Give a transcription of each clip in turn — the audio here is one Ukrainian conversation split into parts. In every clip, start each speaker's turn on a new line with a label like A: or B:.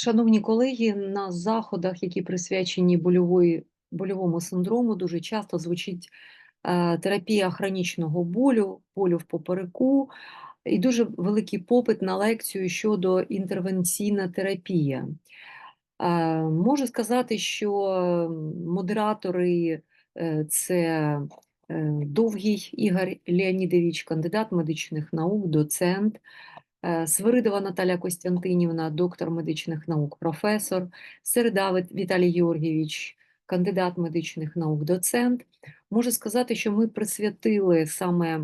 A: Шановні колеги, на заходах, які присвячені больової, больовому синдрому, дуже часто звучить е, терапія хронічного болю, болю в попереку, і дуже великий попит на лекцію щодо інтервенційна терапія. Е, можу сказати, що модератори е, це Довгий Ігор Леонідович, кандидат медичних наук, доцент. Е, Свиридова Наталя Костянтинівна, доктор медичних наук, професор, Середа Віталій Георгійович, кандидат медичних наук, доцент. Можу сказати, що ми присвятили саме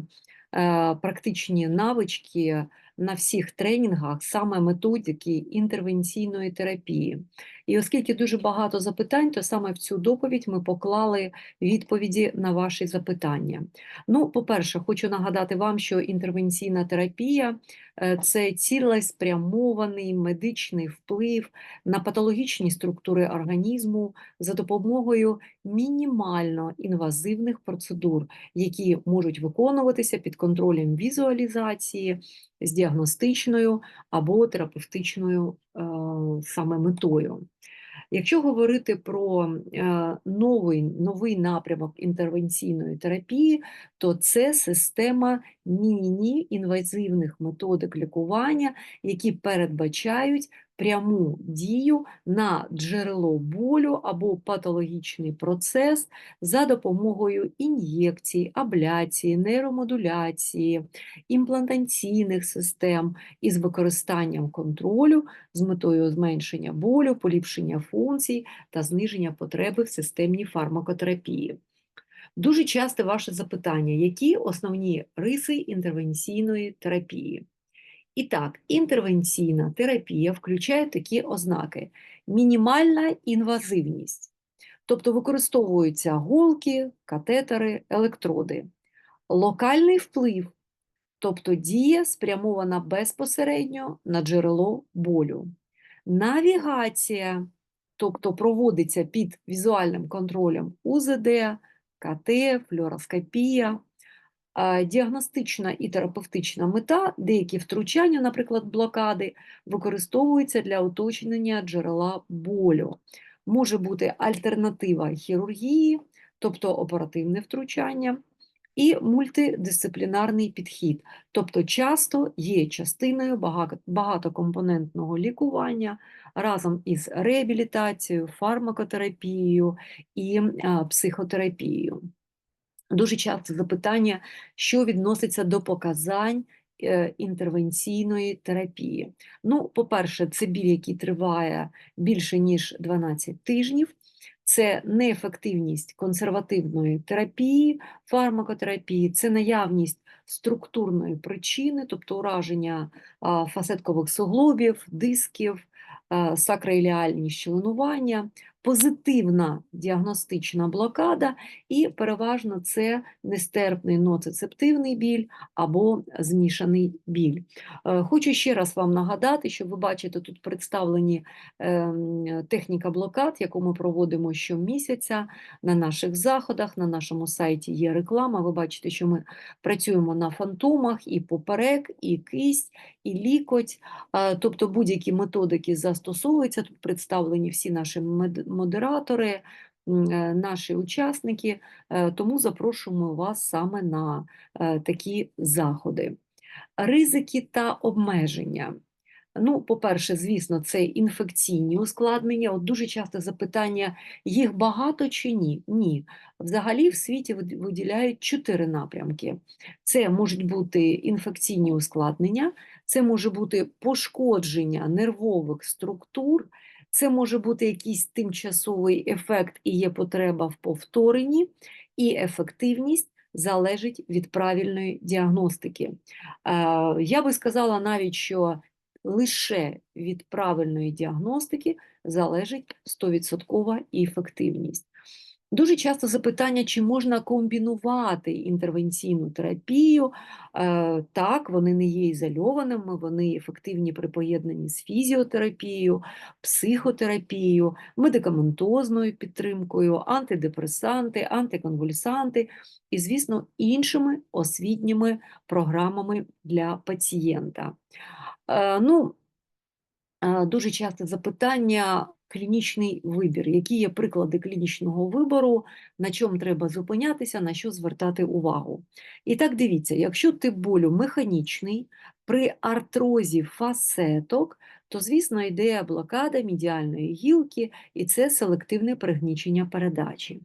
A: е, практичні навички на всіх тренінгах, саме методики інтервенційної терапії. І оскільки дуже багато запитань, то саме в цю доповідь ми поклали відповіді на ваші запитання. Ну, по-перше, хочу нагадати вам, що інтервенційна терапія е, це цілеспрямований медичний вплив на патологічні структури організму за допомогою мінімально інвазивних процедур, які можуть виконуватися під контролем візуалізації з діагностичною або терапевтичною е, саме метою. Якщо говорити про е, новий, новий напрямок інтервенційної терапії, то це система міні-інвазивних методик лікування, які передбачають пряму дію на джерело болю або патологічний процес за допомогою ін'єкцій, абляції, нейромодуляції, імплантаційних систем із використанням контролю з метою зменшення болю, поліпшення функцій та зниження потреби в системній фармакотерапії. Дуже часто ваше запитання, які основні риси інтервенційної терапії? І так, інтервенційна терапія включає такі ознаки: мінімальна інвазивність, тобто використовуються голки, катетери, електроди, локальний вплив, тобто дія спрямована безпосередньо на джерело болю, навігація, тобто проводиться під візуальним контролем УЗД, КТ, флюороскопія, діагностична і терапевтична мета, деякі втручання, наприклад, блокади, використовуються для уточнення джерела болю. Може бути альтернатива хірургії, тобто оперативне втручання, і мультидисциплінарний підхід, тобто часто є частиною багатокомпонентного лікування разом із реабілітацією, фармакотерапією і психотерапією. Дуже часто запитання, що відноситься до показань е, інтервенційної терапії. Ну, по-перше, це біль, який триває більше ніж 12 тижнів. Це неефективність консервативної терапії, фармакотерапії, це наявність структурної причини, тобто ураження фасеткових суглобів, дисків, сакроіліальні щеленування, позитивна діагностична блокада, і переважно це нестерпний ноцицептивний біль або змішаний біль. Е, Хочу ще раз вам нагадати, що ви бачите тут представлені ем, техніка блокад, яку ми проводимо щомісяця на наших заходах. На нашому сайті є реклама. Ви бачите, що ми працюємо на фантомах і поперек, і кисть, і лікоть. Тобто будь-які методики застосовуються. Тут представлені всі наші мед- модератори, е, наші учасники, е, тому запрошуємо вас саме на е, такі заходи. Ризики та обмеження. Ну, по-перше, звісно, це інфекційні ускладнення. От дуже часто запитання, їх багато чи ні? Ні. Взагалі в світі виділяють чотири напрямки. Це можуть бути інфекційні ускладнення, це може бути пошкодження нервових структур, це може бути якийсь тимчасовий ефект і є потреба в повторенні, і ефективність залежить від правильної діагностики. Е, Я би сказала навіть, що лише від правильної діагностики залежить 100% ефективність. Дуже часто запитання, чи можна комбінувати інтервенційну терапію. Е, Так, вони не є ізольованими, вони ефективні при поєднанні з фізіотерапією, психотерапією, медикаментозною підтримкою, антидепресанти, антиконвульсанти і, звісно, іншими освітніми програмами для пацієнта. Е, Ну, Е, Дуже часте запитання клінічний вибір. Які є приклади клінічного вибору, на чому треба зупинятися, на що звертати увагу? І так дивіться, якщо тип болю механічний, при артрозі фасеток, то, звісно, йде блокада медіальної гілки, і це селективне пригнічення передачі.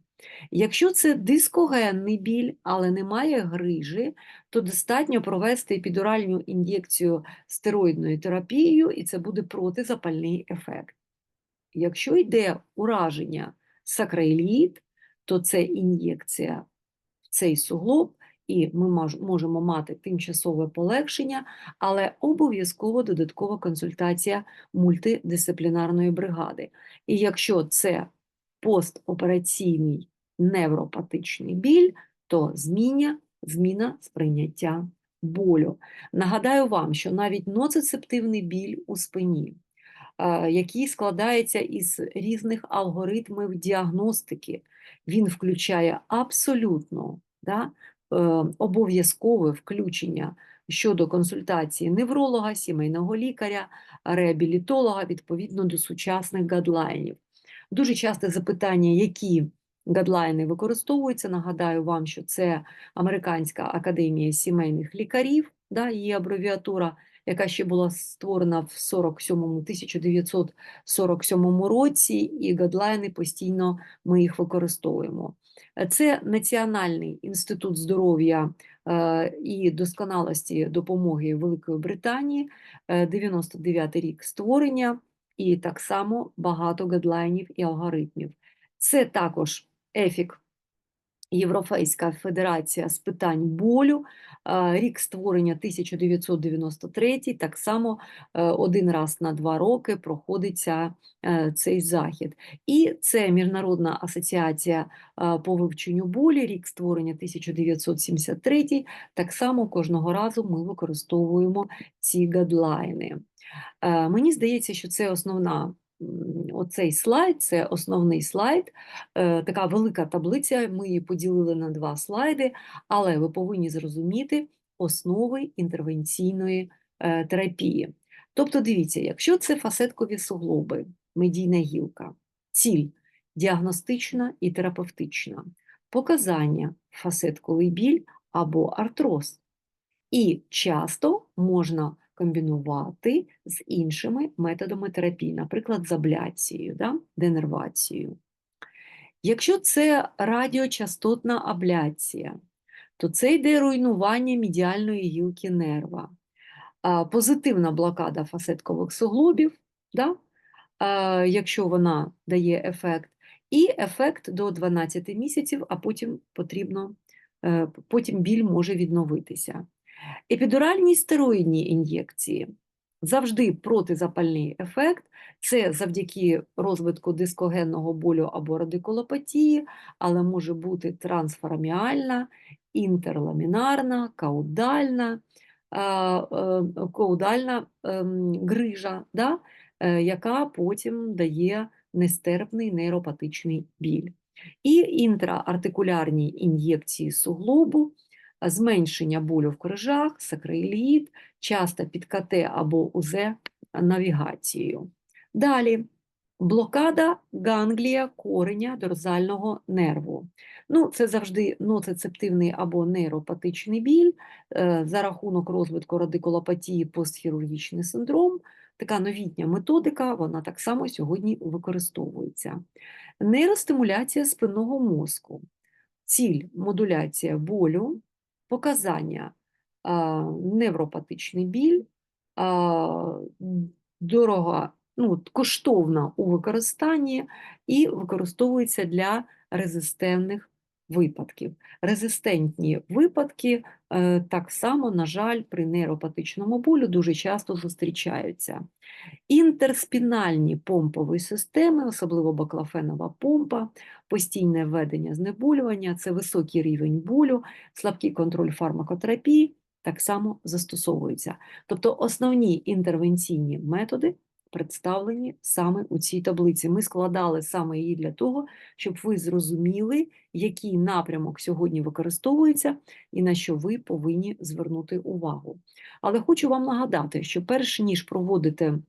A: Якщо це дискогенний біль, але немає грижі, то достатньо провести епідуральну ін'єкцію стероїдною терапією, і це буде протизапальний ефект. Якщо йде ураження сакрайліт, то це ін'єкція в цей суглоб, і ми можемо мати тимчасове полегшення, але обов'язково додаткова консультація мультидисциплінарної бригади. І якщо це постопераційний невропатичний біль, то зміна, зміна сприйняття болю. Нагадаю вам, що навіть ноцицептивний біль у спині, який складається із різних алгоритмів діагностики, він включає абсолютно да, е, обов'язкове включення щодо консультації невролога, сімейного лікаря, реабілітолога відповідно до сучасних гадлайнів. Дуже часте запитання, які гадлайни використовуються. Нагадаю вам, що це Американська академія сімейних лікарів, да, її абревіатура, яка ще була створена в 47 1947 році, і гадлайни постійно ми їх використовуємо. Це Національний інститут здоров'я е, і досконалості допомоги Великої Британії, е, 99 рік створення, і так само багато гадлайнів і алгоритмів. Це також ЕФІК, Європейська федерація з питань болю, е, рік створення 1993, так само е, один раз на два роки проходиться е, цей захід. І це Міжнародна асоціація по вивченню болі, рік створення 1973, так само кожного разу ми використовуємо ці гадлайни. Мені здається, що це основна. Оцей слайд це основний слайд, е, така велика таблиця. Ми її поділили на два слайди, але ви повинні зрозуміти основи інтервенційної е, терапії. Тобто, дивіться, якщо це фасеткові суглоби, медійна гілка, ціль діагностична і терапевтична, показання фасетковий біль або артроз. І часто можна комбінувати з іншими методами терапії, наприклад, з абляцією, да? денервацією. Якщо це радіочастотна абляція, то це йде руйнування медіальної гілки нерва, позитивна блокада фасеткових суглобів, да? якщо вона дає ефект, і ефект до 12 місяців, а потім потрібно, е, потім біль може відновитися. Епідуральні стероїдні ін'єкції завжди протизапальний ефект. Це завдяки розвитку дискогенного болю або радикулопатії, але може бути трансфараміальна, інтерламінарна, каудальна, е, каудальна ем, грижа, да, е, яка потім дає нестерпний нейропатичний біль. І інтраартикулярні ін'єкції суглобу, зменшення болю в крижах, сакроіліт, часто під КТ або УЗ навігацією. Далі блокада ганглія кореня дорзального нерву. Ну, це завжди ноцицептивний або нейропатичний біль е, за рахунок розвитку радикулопатії постхірургічний синдром. Така новітня методика, вона так само сьогодні використовується. Нейростимуляція спинного мозку. Ціль модуляція болю, показання невропатичний біль, дорога, ну, коштовна у використанні і використовується для резистентних випадків. Резистентні випадки е, так само, на жаль, при нейропатичному болю дуже часто зустрічаються. Інтерспінальні помпові системи, особливо баклофенова помпа, постійне введення знеболювання, це високий рівень болю, слабкий контроль фармакотерапії так само застосовуються. Тобто основні інтервенційні методи представлені саме у цій таблиці. Ми складали саме її для того, щоб ви зрозуміли, який напрямок сьогодні використовується і на що ви повинні звернути увагу. Але хочу вам нагадати, що перш ніж проводити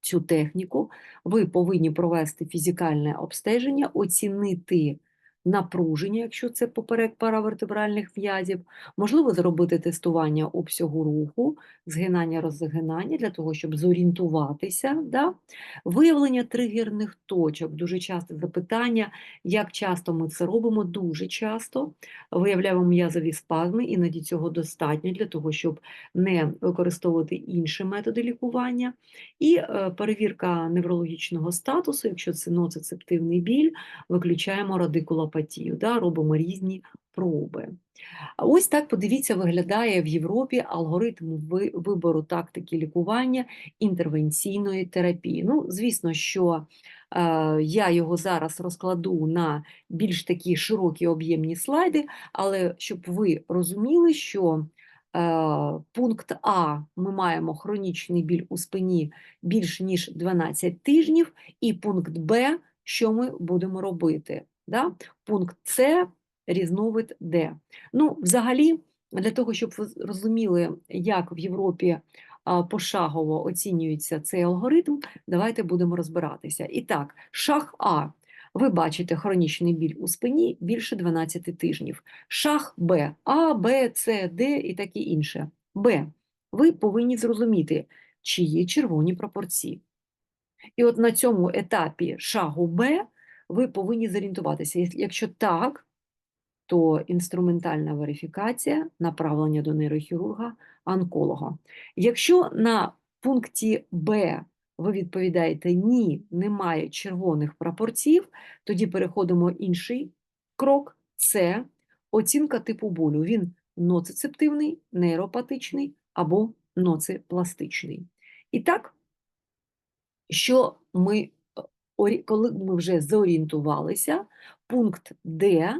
A: цю техніку, ви повинні провести фізикальне обстеження, оцінити напруження, якщо це поперек паравертебральних в'язів, можливо, зробити тестування обсягу руху, згинання, розгинання для того, щоб зорієнтуватися. Да? Виявлення тригерних точок, дуже часто запитання, як часто ми це робимо, дуже часто виявляємо м'язові спазми, іноді цього достатньо для того, щоб не використовувати інші методи лікування. І е, перевірка неврологічного статусу, якщо це ноцицептивний біль, виключаємо радикулопатію, да, робимо різні проби. Ось так, подивіться, виглядає в Європі алгоритм вибору тактики лікування інтервенційної терапії. Ну, звісно, що е, я його зараз розкладу на більш такі широкі об'ємні слайди, але щоб ви розуміли, що е, пункт А ми маємо хронічний біль у спині більш ніж 12 тижнів, і пункт Б, що ми будемо робити. Да? Пункт С різновид Д. Ну, взагалі, для того, щоб ви розуміли, як в Європі пошагово оцінюється цей алгоритм, давайте будемо розбиратися. І так, шаг А. Ви бачите хронічний біль у спині більше 12 тижнів. Шаг Б, А, Б, С, Д і таке інше. Б. Ви повинні зрозуміти, чи є червоні пропорції. І от на цьому етапі шагу Б ви повинні зорієнтуватися. Якщо- так, то інструментальна верифікація, направлення до нейрохірурга, онколога. Якщо на пункті Б ви відповідаєте ні, немає червоних прапорців, тоді переходимо інший крок це оцінка типу болю. Він ноцицептивний, нейропатичний або ноципластичний. І так, що ми, коли ми вже зорієнтувалися, пункт Д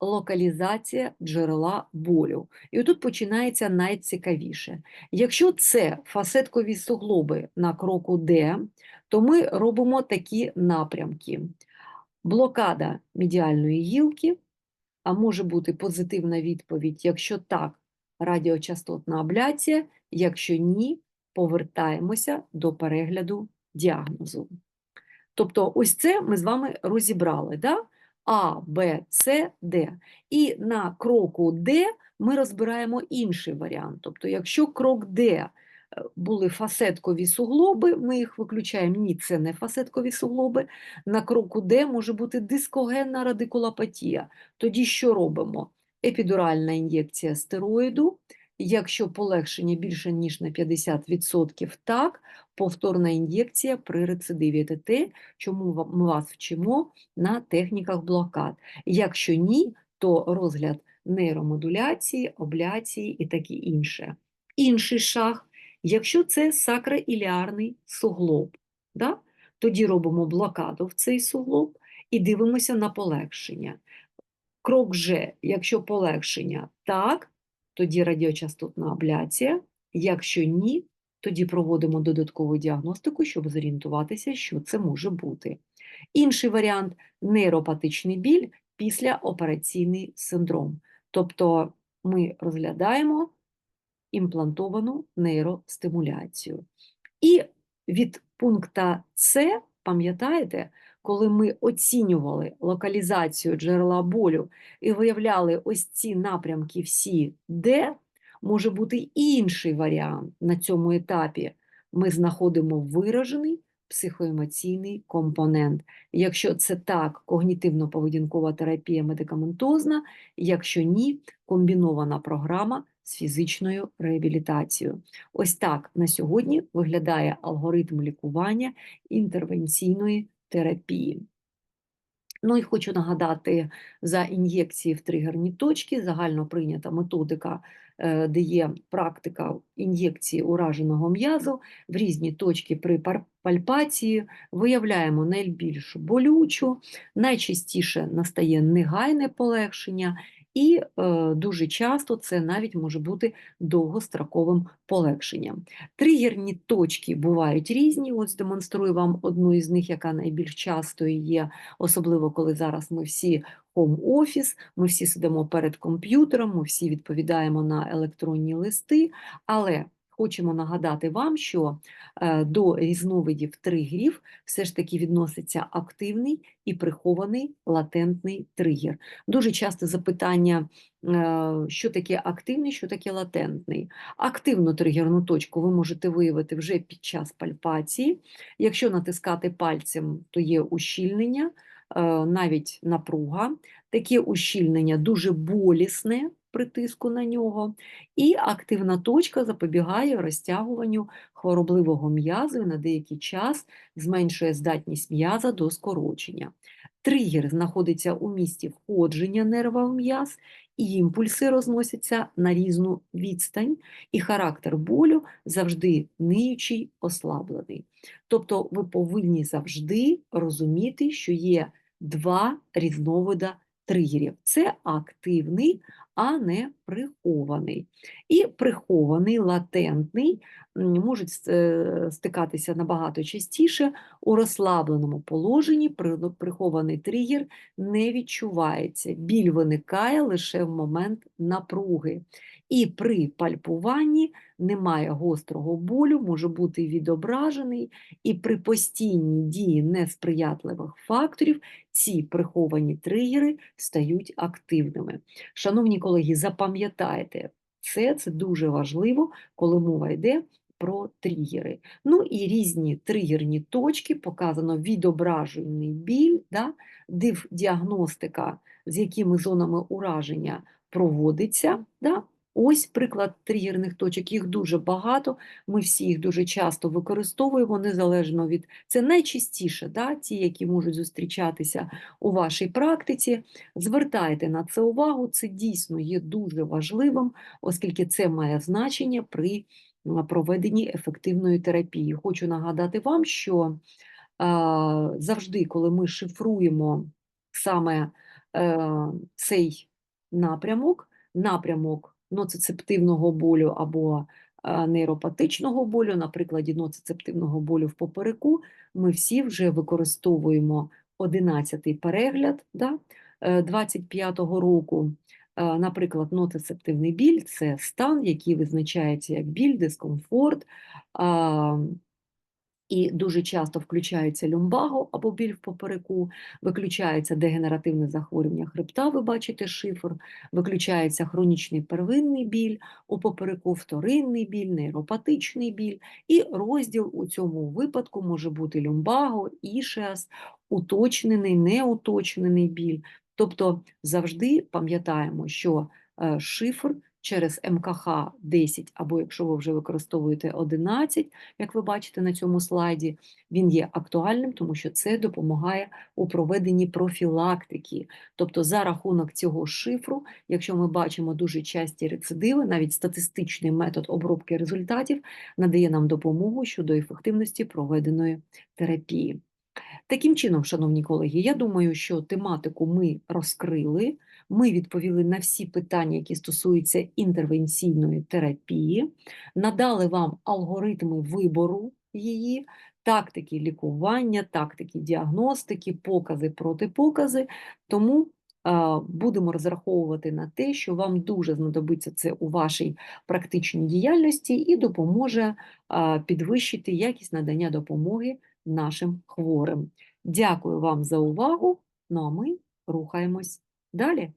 A: локалізація джерела болю. І отут починається найцікавіше. Якщо це фасеткові суглоби на кроку Д, то ми робимо такі напрямки: блокада медіальної гілки, а може бути позитивна відповідь, якщо так, радіочастотна абляція, якщо ні, повертаємося до перегляду діагнозу. Тобто, ось це ми з вами розібрали. Да? А, Б, С, Д. І на кроку Д ми розбираємо інший варіант. Тобто, якщо крок Д е, були фасеткові суглоби, ми їх виключаємо. Ні, це не фасеткові суглоби. На кроку Д може бути дискогенна радикулопатія. Тоді що робимо? Епідуральна ін'єкція стероїду. Якщо полегшення більше ніж на 50%, так, повторна ін'єкція при рецидиві ТТ, чому ми вас вчимо на техніках блокад. Якщо ні, то розгляд нейромодуляції, обляції і таке інше. Інший шаг, якщо це сакроіліарний суглоб, да? тоді робимо блокаду в цей суглоб і дивимося на полегшення. Крок Ж, якщо полегшення так, тоді радіочастотна абляція, якщо ні, тоді проводимо додаткову діагностику, щоб зорієнтуватися, що це може бути. Інший варіант нейропатичний біль після операційний синдром. Тобто ми розглядаємо імплантовану нейростимуляцію. І від пункта С, пам'ятаєте, коли ми оцінювали локалізацію джерела болю і виявляли ось ці напрямки всі, де може бути інший варіант на цьому етапі. Ми знаходимо виражений психоемоційний компонент. Якщо це так, когнітивно-поведінкова терапія медикаментозна, якщо ні, комбінована програма з фізичною реабілітацією. Ось так на сьогодні виглядає алгоритм лікування інтервенційної терапії. Ну і хочу нагадати за ін'єкції в тригерні точки, загально прийнята методика, е, де є практика ін'єкції ураженого м'язу в різні точки при пальпації, виявляємо найбільш болючу, найчастіше настає негайне полегшення, і е, дуже часто це навіть може бути довгостроковим полегшенням. Тригерні точки бувають різні. Ось демонструю вам одну із них, яка найбільш часто є, особливо коли зараз ми всі home-офіс, ми всі сидимо перед комп'ютером, ми всі відповідаємо на електронні листи, але хочемо нагадати вам, що е, до різновидів тригерів все ж таки відноситься активний і прихований латентний тригер. Дуже часто запитання, е, що таке активний, що таке латентний. Активну тригерну точку ви можете виявити вже під час пальпації. Якщо натискати пальцем, то є ущільнення, е, навіть напруга. Таке ущільнення дуже болісне при тиску на нього, і активна точка запобігає розтягуванню хворобливого м'язу і на деякий час зменшує здатність м'яза до скорочення. Тригер знаходиться у місці входження нерва в м'яз, і імпульси розносяться на різну відстань, і характер болю завжди ниючий, ослаблений. Тобто ви повинні завжди розуміти, що є два різновида тригерів. Це активний, а не прихований. І прихований, латентний можуть е, стикатися набагато частіше у розслабленому положенні. при- Прихований тригер не відчувається. Біль виникає лише в момент напруги. І при пальпуванні немає гострого болю, може бути відображений, і при постійній дії несприятливих факторів ці приховані тригери стають активними. Шановні колеги, запам'ятайте, це, це дуже важливо, коли мова йде про тригери. Ну і різні тригерні точки, показано відображений біль, да? див-діагностика, з якими зонами ураження проводиться. Да? Ось приклад тригерних точок, їх дуже багато, ми всі їх дуже часто використовуємо, незалежно від це найчастіше, да, ті, які можуть зустрічатися у вашій практиці. Звертайте на це увагу, це дійсно є дуже важливим, оскільки це має значення при проведенні ефективної терапії. Хочу нагадати вам, що завжди, коли ми шифруємо саме е, цей напрямок, напрямок ноцицептивного болю або е, нейропатичного болю, на прикладі ноцицептивного болю в попереку, ми всі вже використовуємо 11-й перегляд да, е, 25-го року. Е, Наприклад, ноцицептивний біль це стан, який визначається як біль, дискомфорт, і дуже часто включається люмбаго або біль в попереку, виключається дегенеративне захворювання хребта, ви бачите шифр, виключається хронічний первинний біль, у попереку вторинний біль, нейропатичний біль, і розділ у цьому випадку може бути люмбаго, ішеас, уточнений, неуточнений біль. Тобто завжди пам'ятаємо, що е, шифр через МКХ 10, або якщо ви вже використовуєте 11, як ви бачите на цьому слайді, він є актуальним, тому що це допомагає у проведенні профілактики. Тобто, за рахунок цього шифру, якщо ми бачимо дуже часті рецидиви, навіть статистичний метод обробки результатів надає нам допомогу щодо ефективності проведеної терапії. Таким чином, шановні колеги, я думаю, що тематику ми розкрили. Ми відповіли на всі питання, які стосуються інтервенційної терапії, надали вам алгоритми вибору її, тактики лікування, тактики діагностики, покази, протипокази. Тому будемо розраховувати на те, що вам дуже знадобиться це у вашій практичній діяльності і допоможе підвищити якість надання допомоги нашим хворим. Дякую вам за увагу. Ну а ми рухаємось далі.